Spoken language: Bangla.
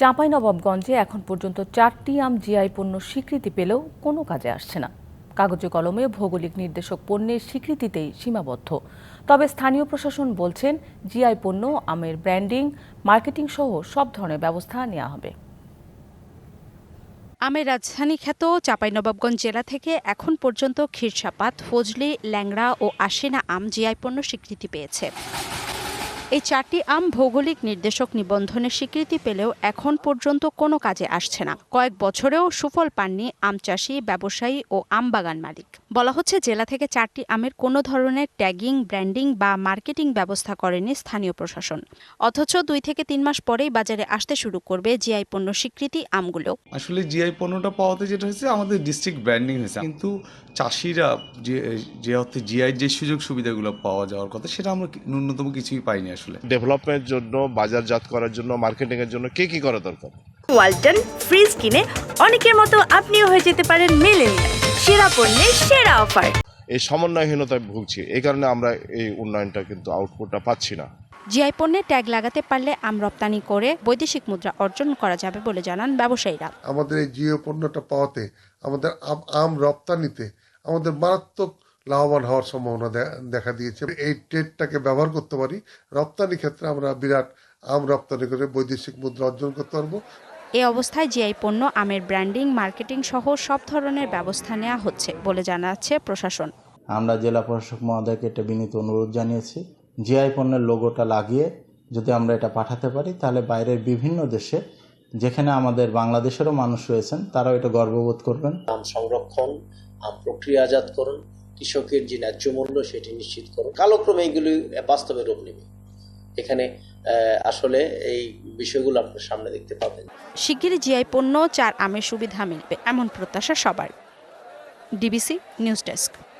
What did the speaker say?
চাঁপাইনবাবগঞ্জে এখন পর্যন্ত চারটি আম জিআই পণ্য স্বীকৃতি পেলেও কোনো কাজে আসছে না। কাগজে কলমে ভৌগোলিক নির্দেশক পণ্যের স্বীকৃতিতেই সীমাবদ্ধ। তবে স্থানীয় প্রশাসন বলছেন, জিআই পণ্য, আমের ব্র্যান্ডিং, মার্কেটিং সহ সব ধরনের ব্যবস্থা নেওয়া হবে। আমের রাজধানী খ্যাত চাঁপাইনবাবগঞ্জ জেলা থেকে এখন পর্যন্ত ক্ষীরসাপাত, ফজলি, ল্যাংড়া ও আশিনা আম জিআই পণ্য স্বীকৃতি পেয়েছে। এই চারটি আম ভৌগোলিক নির্দেশক নিবন্ধনের স্বীকৃতি পেলেও এখন পর্যন্ত কোনো কাজে আসছে না। কয়েক বছরেও সুফল পাননি আম চাষি, ব্যবসায়ী ও আম বাগান মালিক। বলা হচ্ছে জেলা থেকে চারটি আমের কোনো ধরনের ট্যাগিং, ব্র্যান্ডিং বা মার্কেটিং ব্যবস্থা করেনি স্থানীয় প্রশাসন। অথচ দুই থেকে তিন মাস পরেই বাজারে আসতে শুরু করবে জিআই পণ্য স্বীকৃতি আমগুলো। আসলে জিআই পণ্যটা পাওয়াতে যেটা হয়েছে, আমাদের ডিস্ট্রিক্ট ব্র্যান্ডিং হয়েছে। কিন্তু চাষিরা যে অর্থে জিআই যে সুযোগ সুবিধাগুলো পাওয়া যাওয়ার কথা, সেটা আমরা ন্যূনতম কিছুই পাইনি আসলে। ডেভেলপমেন্টের জন্য বাজারজাত করার জন্য মার্কেটিং এর জন্য কে কি করা দরকার? ওয়ালটন ফ্রিজ কিনে অনেকের মতো আপনিও হয়ে যেতে পারেন মেলেনিয়া সেরা পণ্যের সেরা অফার। এই সমন্বয়হীনতায় ভুগছি। এই কারণে আমরা এই উন্নয়নটা কিন্তু আউটপুটটা পাচ্ছি না। জিআই পণ্যে ট্যাগ লাগাতে পারলে আম রপ্তানি করে বৈদেশিক মুদ্রা অর্জন করা যাবে বলে জানান ব্যবসায়ীরা। আমাদের এই জিও পণ্যটা পাওয়াতে আমাদের আম- আম রপ্তানিতে আমাদের মারাত্মক লাভবান হওয়ার সম্ভাবনা দে- দেখা দিয়েছে। এই ট্রেডটাকে ব্যবহার করতে পারি। রপ্তানি ক্ষেত্রে আমরা বিরাট আম রপ্তানি করে বৈদেশিক মুদ্রা অর্জন করতে পারব। এ অবস্থায় জিআই পণ্য আমের ব্র্যান্ডিং মার্কেটিং সহ সব ধরনের ব্যবস্থা নেওয়া হচ্ছে বলে জানাচ্ছে প্রশাসন। আমরা জেলা প্রশাসক মহোদয়কে একটা বিনীত অনুরোধ জানিয়েছি জিআই পণ্যের লোগোটা লাগিয়ে যদি আমরা এটা পাঠাতে পারি তাহলে বাইরের বিভিন্ন দেশে যেখানে আমাদের বাংলাদেশেরও মানুষ রয়েছেন তারাও এটা গর্ববোধ করবেন। আম সংরক্ষণ আম প্রক্রিয়াজাতকরণ কৃষকের যে ন্যায্য মূল্য সেটি নিশ্চিত করুন কালক্রমে এইগুলি বাস্তবে রূপ নেবে। এখানে আসলে এই বিষয়গুলো আপনার সামনে দেখতে পাবেন। শিগগিরই জিআই পণ্য চার আমের সুবিধা মিলবে। এমন প্রত্যাশা সবার। DBC news desk.